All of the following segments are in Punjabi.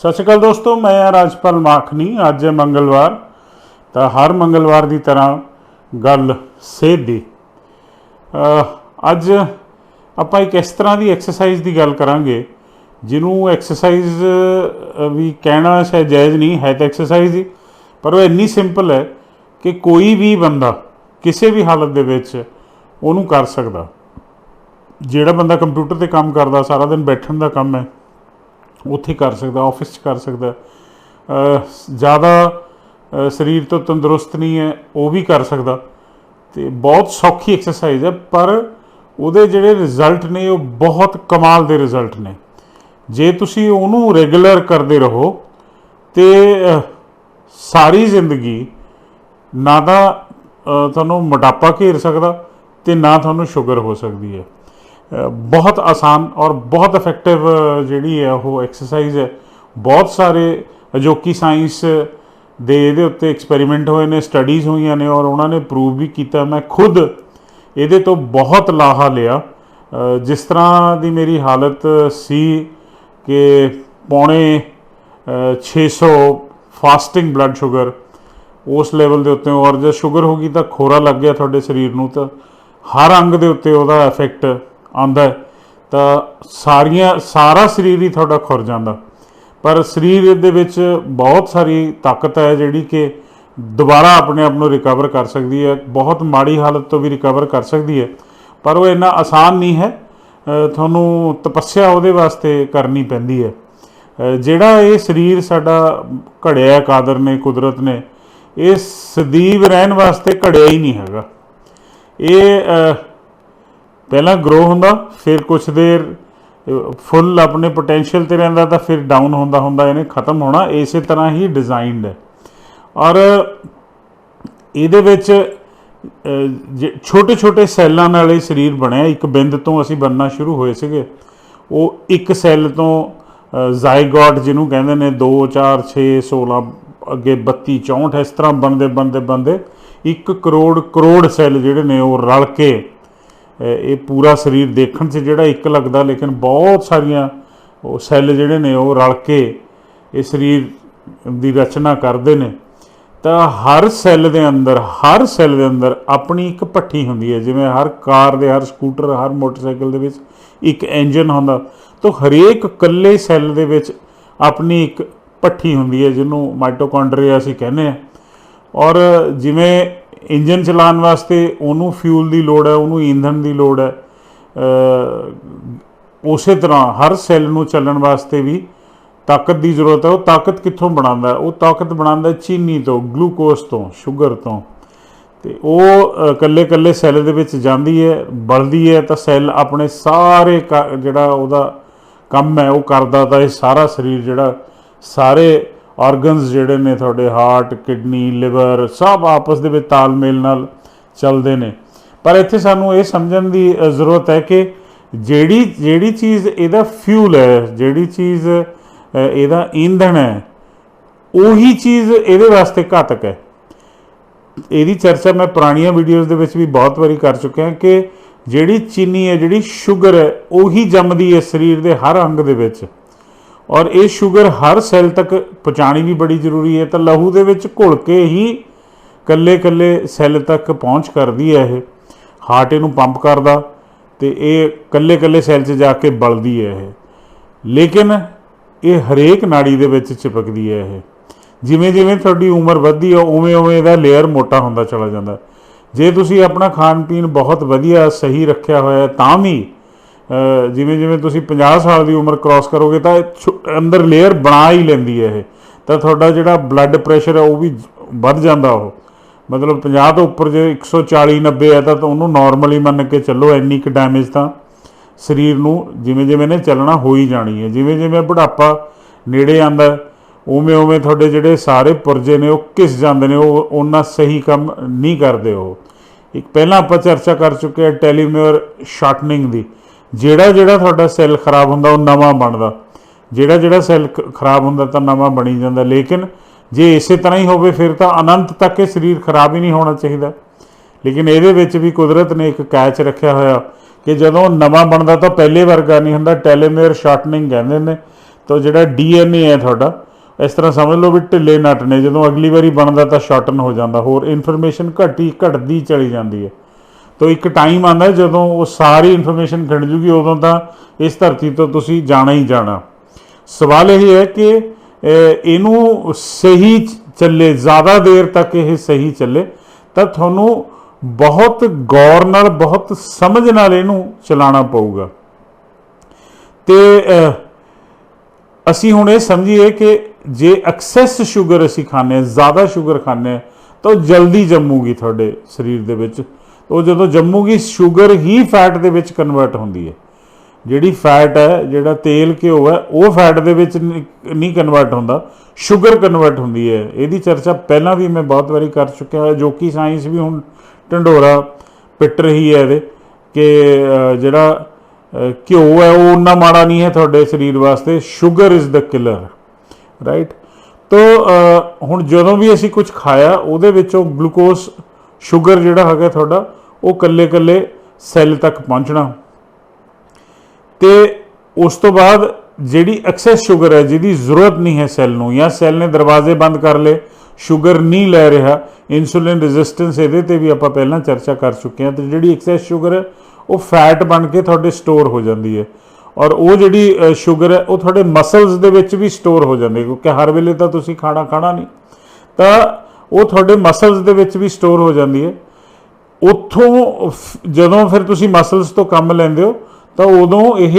ਸਤਿ ਸ਼੍ਰੀ ਅਕਾਲ ਦੋਸਤੋ, ਮੈਂ ਰਾਜਪਾਲ ਮਾਖਨੀ ਅੱਜ ਹੈ ਮੰਗਲਵਾਰ, ਤਾਂ ਹਰ ਮੰਗਲਵਾਰ ਦੀ ਤਰ੍ਹਾਂ ਗੱਲ ਸਿਹਤ ਦੀ ਅੱਜ ਆਪਾਂ ਇੱਕ ਇਸ ਤਰ੍ਹਾਂ ਦੀ ਐਕਸਰਸਾਈਜ਼ ਦੀ ਗੱਲ ਕਰਾਂਗੇ, ਜਿਹਨੂੰ ਐਕਸਰਸਾਈਜ਼ ਵੀ ਕਹਿਣਾ ਸ਼ਾਇਦ ਜਾਇਜ਼ ਨਹੀਂ, ਹੈ ਤਾਂ ਐਕਸਰਸਾਈਜ਼ ਹੀ, ਪਰ ਉਹ ਇੰਨੀ ਸਿੰਪਲ ਹੈ ਕਿ ਕੋਈ ਵੀ ਬੰਦਾ ਕਿਸੇ ਵੀ ਹਾਲਤ ਦੇ ਵਿੱਚ ਉਹਨੂੰ ਕਰ ਸਕਦਾ। ਜਿਹੜਾ ਬੰਦਾ ਕੰਪਿਊਟਰ ਤੇ ਕੰਮ ਕਰਦਾ, ਸਾਰਾ ਦਿਨ ਬੈਠਣ ਦਾ ਕੰਮ ਹੈ ਉੱਥੇ ਕਰ ਸਕਦਾ ਆਫਿਸ 'ਚ ਕਰ ਸਕਦਾ। ਜ਼ਿਆਦਾ ਸਰੀਰ ਤੋਂ ਤੰਦਰੁਸਤ ਨਹੀਂ ਹੈ, ਉਹ ਵੀ ਕਰ ਸਕਦਾ। ਤੇ ਬਹੁਤ ਸੌਖੀ ਐਕਸਰਸਾਈਜ਼ ਹੈ, ਪਰ ਉਹਦੇ ਜਿਹੜੇ ਰਿਜ਼ਲਟ ਨੇ, ਉਹ ਬਹੁਤ ਕਮਾਲ ਦੇ ਰਿਜ਼ਲਟ ਨੇ। ਜੇ ਤੁਸੀਂ ਉਹਨੂੰ ਰੈਗੂਲਰ ਕਰਦੇ ਰਹੋ, ਤੇ ਸਾਰੀ ਜ਼ਿੰਦਗੀ ਨਾ ਤਾਂ ਤੁਹਾਨੂੰ ਮੋਟਾਪਾ ਘੇਰ ਸਕਦਾ ਤੇ ਨਾ ਤੁਹਾਨੂੰ ਸ਼ੂਗਰ ਹੋ ਸਕਦੀ ਹੈ। ਬਹੁਤ ਆਸਾਨ ਔਰ ਬਹੁਤ ਇਫੈਕਟਿਵ ਜਿਹੜੀ ਹੈ ਉਹ ਐਕਸਰਸਾਈਜ਼ ਹੈ। ਬਹੁਤ ਸਾਰੇ ਅਜੋਕੀ ਸਾਇੰਸ ਦੇ ਇਹਦੇ ਉੱਤੇ ਐਕਸਪੈਰੀਮੈਂਟ ਹੋਏ ਨੇ ਸਟੱਡੀਜ਼ ਹੋਈਆਂ ਨੇ ਔਰ ਉਹਨਾਂ ਨੇ ਪ੍ਰੂਵ ਵੀ ਕੀਤਾ। ਮੈਂ ਖੁਦ ਇਹਦੇ ਤੋਂ ਬਹੁਤ ਲਾਹਾ ਲਿਆ। ਜਿਸ ਤਰ੍ਹਾਂ ਦੀ ਮੇਰੀ ਹਾਲਤ ਸੀ ਕਿ ਪੌਣੇ ਅ, 600 ਫਾਸਟਿੰਗ ਬਲੱਡ ਸ਼ੂਗਰ ਉਸ ਲੈਵਲ ਦੇ ਉੱਤੇ ਔਰ ਜੇ ਸ਼ੂਗਰ ਹੋ ਗਈ ਤਾਂ ਖੋਰਾ ਲੱਗ ਗਿਆ ਤੁਹਾਡੇ ਸਰੀਰ ਨੂੰ ਤਾਂ। ਹਰ ਅੰਗ ਦੇ ਉੱਤੇ ਉਹਦਾ ਇਫੈਕਟ ਆਉਂਦਾ ਤਾਂ ਸਾਰੀਆਂ, ਸਾਰਾ ਸਰੀਰ ਹੀ ਤੁਹਾਡਾ ਖੁਰ ਜਾਂਦਾ। ਪਰ ਸਰੀਰ ਦੇ ਵਿੱਚ ਬਹੁਤ ਸਾਰੀ ਤਾਕਤ ਹੈ ਜਿਹੜੀ ਕਿ ਦੁਬਾਰਾ ਆਪਣੇ ਆਪ ਨੂੰ ਰਿਕਵਰ ਕਰ ਸਕਦੀ ਹੈ, ਬਹੁਤ ਮਾੜੀ ਹਾਲਤ ਤੋਂ ਵੀ ਰਿਕਵਰ ਕਰ ਸਕਦੀ ਹੈ। ਪਰ ਉਹ ਇੰਨਾ ਆਸਾਨ ਨਹੀਂ ਹੈ ਤੁਹਾਨੂੰ ਤਪੱਸਿਆ ਉਹਦੇ ਵਾਸਤੇ ਕਰਨੀ ਪੈਂਦੀ ਹੈ। ਜਿਹੜਾ ਇਹ ਸਰੀਰ ਸਾਡਾ ਘੜਿਆ ਕਾਦਰ ਨੇ, ਕੁਦਰਤ ਨੇ, ਇਹ ਸਦੀਵ ਰਹਿਣ ਵਾਸਤੇ ਘੜਿਆ ਹੀ ਨਹੀਂ ਹੈਗਾ। ਇਹ ਪਹਿਲਾਂ ਗਰੋ ਹੁੰਦਾ, ਫਿਰ ਕੁਛ ਦੇਰ ਫੁੱਲ ਆਪਣੇ ਪੋਟੈਂਸ਼ੀਅਲ ਤੇ ਰਹਿੰਦਾ ਤਾਂ ਫਿਰ ਡਾਊਨ ਹੁੰਦਾ ਹੁੰਦਾ, ਇਹਨੇ ਖਤਮ ਹੋਣਾ, ਇਸੇ ਤਰ੍ਹਾਂ ਹੀ ਡਿਜ਼ਾਈਨਡ ਹੈ। ਔਰ ਇਹਦੇ ਵਿੱਚ ਛੋਟੇ ਛੋਟੇ ਸੈੱਲਾਂ ਨਾਲ ਇਹ ਸਰੀਰ ਬਣਿਆ, ਇੱਕ ਬਿੰਦ ਤੋਂ ਅਸੀਂ ਬਣਨਾ ਸ਼ੁਰੂ ਹੋਏ ਸੀਗੇ। ਉਹ ਇੱਕ ਸੈੱਲ ਤੋਂ ਜ਼ਾਈਗੋਟ ਜਿਹਨੂੰ ਕਹਿੰਦੇ ਨੇ 2 4 6 16 ਅੱਗੇ 32 64 ਇਸ ਤਰ੍ਹਾਂ ਬਣਦੇ ਬਣਦੇ ਬਣਦੇ 1 ਕਰੋੜ ਕਰੋੜ ਸੈੱਲ ਜਿਹੜੇ ਨੇ ਉਹ ਰਲ ਕੇ ਇਹ ਪੂਰਾ ਸਰੀਰ ਦੇਖਣ 'ਚ ਜਿਹੜਾ ਇੱਕ ਲੱਗਦਾ, ਲੇਕਿਨ ਬਹੁਤ ਸਾਰੀਆਂ ਉਹ ਸੈੱਲ ਜਿਹੜੇ ਨੇ ਉਹ ਰਲ ਕੇ ਇਹ ਸਰੀਰ ਦੀ ਰਚਨਾ ਕਰਦੇ ਨੇ। ਤਾਂ ਹਰ ਸੈੱਲ ਦੇ ਅੰਦਰ, ਹਰ ਸੈੱਲ ਦੇ ਅੰਦਰ ਆਪਣੀ ਇੱਕ ਭੱਠੀ ਹੁੰਦੀ ਹੈ, ਜਿਵੇਂ ਹਰ ਕਾਰ ਦੇ, ਹਰ ਸਕੂਟਰ, ਹਰ ਮੋਟਰਸਾਈਕਲ ਦੇ ਵਿੱਚ ਇੱਕ ਇੰਜਨ ਹੁੰਦਾ। ਤਾਂ ਹਰੇਕ ਇਕੱਲੇ ਸੈੱਲ ਦੇ ਵਿੱਚ ਆਪਣੀ ਇੱਕ ਭੱਠੀ ਹੁੰਦੀ ਹੈ, ਜਿਹਨੂੰ ਮਾਈਟੋਕੌਂਡਰੀਆ ਅਸੀਂ ਕਹਿੰਦੇ ਆ ਔਰ ਜਿਵੇਂ ਇੰਜਨ ਚਲਾਉਣ ਵਾਸਤੇ ਉਹਨੂੰ ਫਿਊਲ ਦੀ ਲੋੜ ਹੈ, ਉਹਨੂੰ ਈਂਧਨ ਦੀ ਲੋੜ ਹੈ। ਉਸੇ ਤਰ੍ਹਾਂ ਹਰ ਸੈੱਲ ਨੂੰ ਚੱਲਣ ਵਾਸਤੇ ਵੀ ਤਾਕਤ ਦੀ ਜ਼ਰੂਰਤ ਹੈ। ਉਹ ਤਾਕਤ ਕਿੱਥੋਂ ਬਣਾਉਂਦਾ ਉਹ ਤਾਕਤ ਬਣਾਉਂਦਾ ਚੀਨੀ ਤੋਂ ਗਲੂਕੋਜ਼ ਤੋਂ ਸ਼ੂਗਰ ਤੋਂ। ਤੇ ਉਹ ਕੱਲੇ ਕੱਲੇ ਸੈੱਲ ਦੇ ਵਿੱਚ ਜਾਂਦੀ ਹੈ, ਬਲਦੀ ਹੈ ਤਾਂ ਸੈੱਲ ਆਪਣੇ ਸਾਰੇ ਕ- ਜਿਹੜਾ ਉਹਦਾ ਕੰਮ ਹੈ, ਉਹ ਕਰਦਾ ਤਾਂ ਇਹ ਸਾਰਾ ਸਰੀਰ ਜਿਹੜਾ ਸਾਰੇ ਆਰਗਨਸ ਜਿਹੜੇ ਨੇ ਤੁਹਾਡੇ ਹਾਰਟ ਕਿਡਨੀ ਲਿਵਰ ਸਭ ਆਪਸ ਦੇ ਵਿੱਚ ਤਾਲਮੇਲ ਨਾਲ ਚੱਲਦੇ ਨੇ। ਪਰ ਇੱਥੇ ਸਾਨੂੰ ਇਹ ਸਮਝਣ ਦੀ ਜ਼ਰੂਰਤ ਹੈ ਕਿ ਜਿਹੜੀ ਜਿਹੜੀ ਚੀਜ਼ ਇਹਦਾ ਫਿਊਲ ਹੈ, ਜਿਹੜੀ ਚੀਜ਼ ਇਹਦਾ ਈਂਧਣ ਹੈ, ਉਹੀ ਚੀਜ਼ ਇਹਦੇ ਵਾਸਤੇ ਘਾਤਕ ਹੈ। ਇਹਦੀ ਚਰਚਾ ਮੈਂ ਪੁਰਾਣੀਆਂ ਵੀਡੀਓਜ਼ ਦੇ ਵਿੱਚ ਵੀ ਬਹੁਤ ਵਾਰੀ ਕਰ ਚੁੱਕਿਆ ਕਿ ਜਿਹੜੀ ਚੀਨੀ ਹੈ, ਜਿਹੜੀ ਸ਼ੂਗਰ ਹੈ, ਉਹੀ ਜੰਮਦੀ ਹੈ ਸਰੀਰ ਦੇ ਹਰ ਅੰਗ ਦੇ ਵਿੱਚ। ਔਰ ਇਹ ਸ਼ੂਗਰ ਹਰ ਸੈੱਲ ਤੱਕ ਪਹੁੰਚਾਣੀ ਵੀ ਬੜੀ ਜ਼ਰੂਰੀ ਹੈ, ਤਾਂ ਲਹੂ ਦੇ ਵਿੱਚ ਘੁਲ ਕੇ ਹੀ ਕੱਲੇ ਕੱਲੇ ਸੈੱਲ ਤੱਕ ਪਹੁੰਚ ਕਰਦੀ ਹੈ ਇਹ। ਹਾਰਟ ਇਹਨੂੰ ਪੰਪ ਕਰਦਾ ਤੇ ਇਹ ਕੱਲੇ ਕੱਲੇ ਸੈੱਲ 'ਚ ਜਾ ਕੇ ਬਲਦੀ ਹੈ ਇਹ। ਲੇਕਿਨ ਇਹ ਹਰੇਕ ਨਾੜੀ ਦੇ ਵਿੱਚ ਚਿਪਕਦੀ ਹੈ ਇਹ। ਜਿਵੇਂ ਜਿਵੇਂ ਤੁਹਾਡੀ ਉਮਰ ਵੱਧਦੀ ਹੈ, ਉਵੇਂ ਉਵੇਂ ਇਹਦਾ ਲੇਅਰ ਮੋਟਾ ਹੁੰਦਾ ਚਲਾ ਜਾਂਦਾ। ਜੇ ਤੁਸੀਂ ਆਪਣਾ ਖਾਣ ਪੀਣ ਬਹੁਤ ਵਧੀਆ ਸਹੀ ਰੱਖਿਆ ਹੋਇਆ ਤਾਂ ਵੀ ਜਿਵੇਂ ਜਿਵੇਂ ਤੁਸੀਂ 50 ਸਾਲ ਦੀ ਉਮਰ ਕ੍ਰਾਸ ਕਰੋਗੇ ਤਾਂ ਇਹ ਛੋ- ਅੰਦਰ ਲੇਅਰ ਬਣਾ ਹੀ ਲੈਂਦੀ ਹੈ ਇਹ। ਤਾਂ ਤੁਹਾਡਾ ਜਿਹੜਾ ਬਲੱਡ ਪ੍ਰੈਸ਼ਰ ਹੈ ਉਹ ਵੀ ਵੱਧ ਜਾਂਦਾ ਉਹ। ਮਤਲਬ 50 ਤੋਂ ਉੱਪਰ ਜੇ 140 90 ਹੈ ਤਾਂ ਉਹਨੂੰ ਨਾਰਮਲੀ ਮੰਨ ਕੇ ਚੱਲੋ ਇੰਨੀ ਕੁ ਡੈਮੇਜ ਤਾਂ ਸਰੀਰ ਨੂੰ ਜਿਵੇਂ ਜਿਵੇਂ ਨੇ ਚੱਲਣਾ ਹੋ ਹੀ ਜਾਣੀ ਹੈ। ਜਿਵੇਂ ਜਿਵੇਂ ਬੁਢਾਪਾ ਨੇੜੇ ਆਂਦਾ ਉਵੇਂ ਉਵੇਂ ਤੁਹਾਡੇ ਜਿਹੜੇ ਸਾਰੇ ਪੁਰਜੇ ਨੇ ਉਹ ਕਿਸ ਜਾਂਦੇ ਨੇ, ਉਹ ਉਹਨਾਂ ਸਹੀ ਕੰਮ ਨਹੀਂ ਕਰਦੇ ਉਹ। ਇੱਕ ਪਹਿਲਾਂ ਆਪਾਂ ਚਰਚਾ ਕਰ ਚੁੱਕੇ ਹਾਂ ਟੈਲੀਮਰ ਸ਼ਾਰਟਨਿੰਗ ਦੀ। ਜਿਹੜਾ ਜਿਹੜਾ ਤੁਹਾਡਾ ਸੈੱਲ ਖਰਾਬ ਹੁੰਦਾ ਉਹ ਨਵਾਂ ਬਣਦਾ। ਜਿਹੜਾ ਜਿਹੜਾ ਸੈੱਲ ਖਰਾਬ ਹੁੰਦਾ ਤਾਂ ਨਵਾਂ ਬਣੀ ਜਾਂਦਾ, ਲੇਕਿਨ ਜੇ ਇਸੇ ਤਰ੍ਹਾਂ ਹੀ ਹੋਵੇ ਫਿਰ ਤਾਂ ਅਨੰਤ ਤੱਕ ਇਹ ਸਰੀਰ ਖਰਾਬ ਹੀ ਨਹੀਂ ਹੋਣਾ ਚਾਹੀਦਾ। ਲੇਕਿਨ ਇਹਦੇ ਵਿੱਚ ਵੀ ਕੁਦਰਤ ਨੇ ਇੱਕ ਕੈਚ ਰੱਖਿਆ ਹੋਇਆ ਕਿ ਜਦੋਂ ਨਵਾਂ ਬਣਦਾ ਤਾਂ ਪਹਿਲੇ ਵਰਗਾ ਨਹੀਂ ਹੁੰਦਾ, ਟੈਲੀਮੇਅਰ ਸ਼ਾਰਟਨਿੰਗ ਕਹਿੰਦੇ ਨੇ। ਤਾਂ ਜਿਹੜਾ ਡੀਐਨਏ ਹੈ ਤੁਹਾਡਾ, ਇਸ ਤਰ੍ਹਾਂ ਸਮਝ ਲਓ ਵੀ ਢਿੱਲੇ ਨੱਟ ਨੇ, ਜਦੋਂ ਅਗਲੀ ਵਾਰੀ ਬਣਦਾ ਤਾਂ ਸ਼ਾਰਟਨ ਹੋ ਜਾਂਦਾ, ਹੋਰ ਇਨਫੋਰਮੇਸ਼ਨ ਘਟੀ ਘਟਦੀ ਚਲੀ ਜਾਂਦੀ ਹੈ। ਤਾਂ ਇੱਕ ਟਾਈਮ ਆਉਂਦਾ ਜਦੋਂ ਉਹ ਸਾਰੀ ਇਨਫੋਰਮੇਸ਼ਨ ਖਿੰਡ ਜੂਗੀ, ਉਦੋਂ ਤਾਂ ਇਸ ਧਰਤੀ ਤੋਂ ਤੁਸੀਂ ਜਾਣਾ ਹੀ ਜਾਣਾ। ਸਵਾਲ ਇਹ ਹੈ ਕਿ ਇਹਨੂੰ ਸਹੀ ਚੱਲੇ, ਜ਼ਿਆਦਾ ਦੇਰ ਤੱਕ ਇਹ ਸਹੀ ਚੱਲੇ, ਤਾਂ ਤੁਹਾਨੂੰ ਬਹੁਤ ਗੌਰ ਨਾਲ, ਬਹੁਤ ਸਮਝ ਨਾਲ ਇਹਨੂੰ ਚਲਾਉਣਾ ਪਊਗਾ। ਤੇ ਅਸੀਂ ਹੁਣ ਇਹ ਸਮਝੀਏ ਕਿ ਜੇ ਐਕਸੈਸ ਸ਼ੂਗਰ ਅਸੀਂ ਖਾਂਦੇ ਹਾਂ, ਜ਼ਿਆਦਾ ਸ਼ੂਗਰ ਖਾਂਦੇ ਹਾਂ, ਤਾਂ ਉਹ ਜਲਦੀ ਜੰਮੂਗੀ ਤੁਹਾਡੇ ਸਰੀਰ ਦੇ ਵਿੱਚ। ਉਹ ਜਦੋਂ ਜੰਮੂਗੀ ਸ਼ੂਗਰ ਹੀ ਫੈਟ ਦੇ ਵਿੱਚ ਕਨਵਰਟ ਹੁੰਦੀ ਹੈ। ਜਿਹੜੀ ਫੈਟ ਹੈ, ਜਿਹੜਾ ਤੇਲ ਘਿਓ ਹੈ, ਉਹ ਫੈਟ ਦੇ ਵਿੱਚ ਨਹੀਂ- ਕਨਵਰਟ ਹੁੰਦਾ। ਸ਼ੂਗਰ ਕਨਵਰਟ ਹੁੰਦੀ ਹੈ। ਇਹਦੀ ਚਰਚਾ ਪਹਿਲਾਂ ਵੀ ਮੈਂ ਬਹੁਤ ਵਾਰੀ ਕਰ ਚੁੱਕਿਆ ਹਾਂ ਜੋ ਕਿ ਸਾਇੰਸ ਵੀ ਹੁਣ ਢੰਡੋਰਾ ਪਿੱਟ ਰਹੀ ਹੈ ਇਹਦੇ, ਕਿ ਜਿਹੜਾ ਘਿਓ ਹੈ, ਉਹ ਉਨਾ ਮਾੜਾ ਨਹੀਂ ਹੈ ਤੁਹਾਡੇ ਸਰੀਰ ਵਾਸਤੇ। Sugar is the killer right ਤੋ ਹੁਣ ਜਦੋਂ ਵੀ ਅਸੀਂ ਕੁਝ ਖਾਇਆ, ਉਹਦੇ ਵਿੱਚੋਂ ਗਲੂਕੋਜ਼ ਸ਼ੂਗਰ ਜਿਹੜਾ ਹੈਗਾ ਤੁਹਾਡਾ, ਉਹ ਕੱਲੇ ਕੱਲੇ ਸੈੱਲ ਤੱਕ ਪਹੁੰਚਣਾ। ਤੇ ਉਸ ਤੋਂ ਬਾਅਦ ਜਿਹੜੀ ਐਕਸੈਸ ਸ਼ੂਗਰ ਹੈ, ਜਿਹਦੀ ਜ਼ਰੂਰਤ ਨਹੀਂ ਹੈ ਸੈੱਲ ਨੂੰ, ਜਾਂ ਸੈੱਲ ਨੇ ਦਰਵਾਜ਼ੇ ਬੰਦ ਕਰ ਲਏ, ਸ਼ੂਗਰ ਨਹੀਂ ਲੈ ਰਿਹਾ ਇਨਸੂਲਿਨ ਰੈਜ਼ਿਸਟੈਂਸ ਇਹਦੇ ਤੇ ਵੀ ਆਪਾਂ ਪਹਿਲਾਂ ਚਰਚਾ ਕਰ ਚੁੱਕੇ ਹਾਂ, ਤੇ ਜਿਹੜੀ ਐਕਸੈਸ ਸ਼ੂਗਰ ਹੈ, ਉਹ ਫੈਟ ਬਣ ਕੇ ਤੁਹਾਡੇ ਸਟੋਰ ਹੋ ਜਾਂਦੀ ਹੈ। ਔਰ ਉਹ ਜਿਹੜੀ ਸ਼ੂਗਰ ਹੈ, ਉਹ ਤੁਹਾਡੇ ਮਸਲਸ ਦੇ ਵਿੱਚ ਵੀ ਸਟੋਰ ਹੋ ਜਾਂਦੀ ਕਿਉਂਕਿ ਹਰ ਵੇਲੇ ਤਾਂ ਤੁਸੀਂ ਖਾਣਾ ਖਾਣਾ ਨਹੀਂ। ਤਾਂ ਉਹ ਤੁਹਾਡੇ ਮਸਲਸ ਦੇ ਵਿੱਚ ਵੀ ਸਟੋਰ ਹੋ ਜਾਂਦੀ ਹੈ। ਉੱਥੋਂ ਜਦੋਂ ਫਿਰ ਤੁਸੀਂ ਮਸਲਸ ਤੋਂ ਕੰਮ ਲੈਂਦੇ ਹੋ, ਤਾਂ ਉਦੋਂ ਇਹ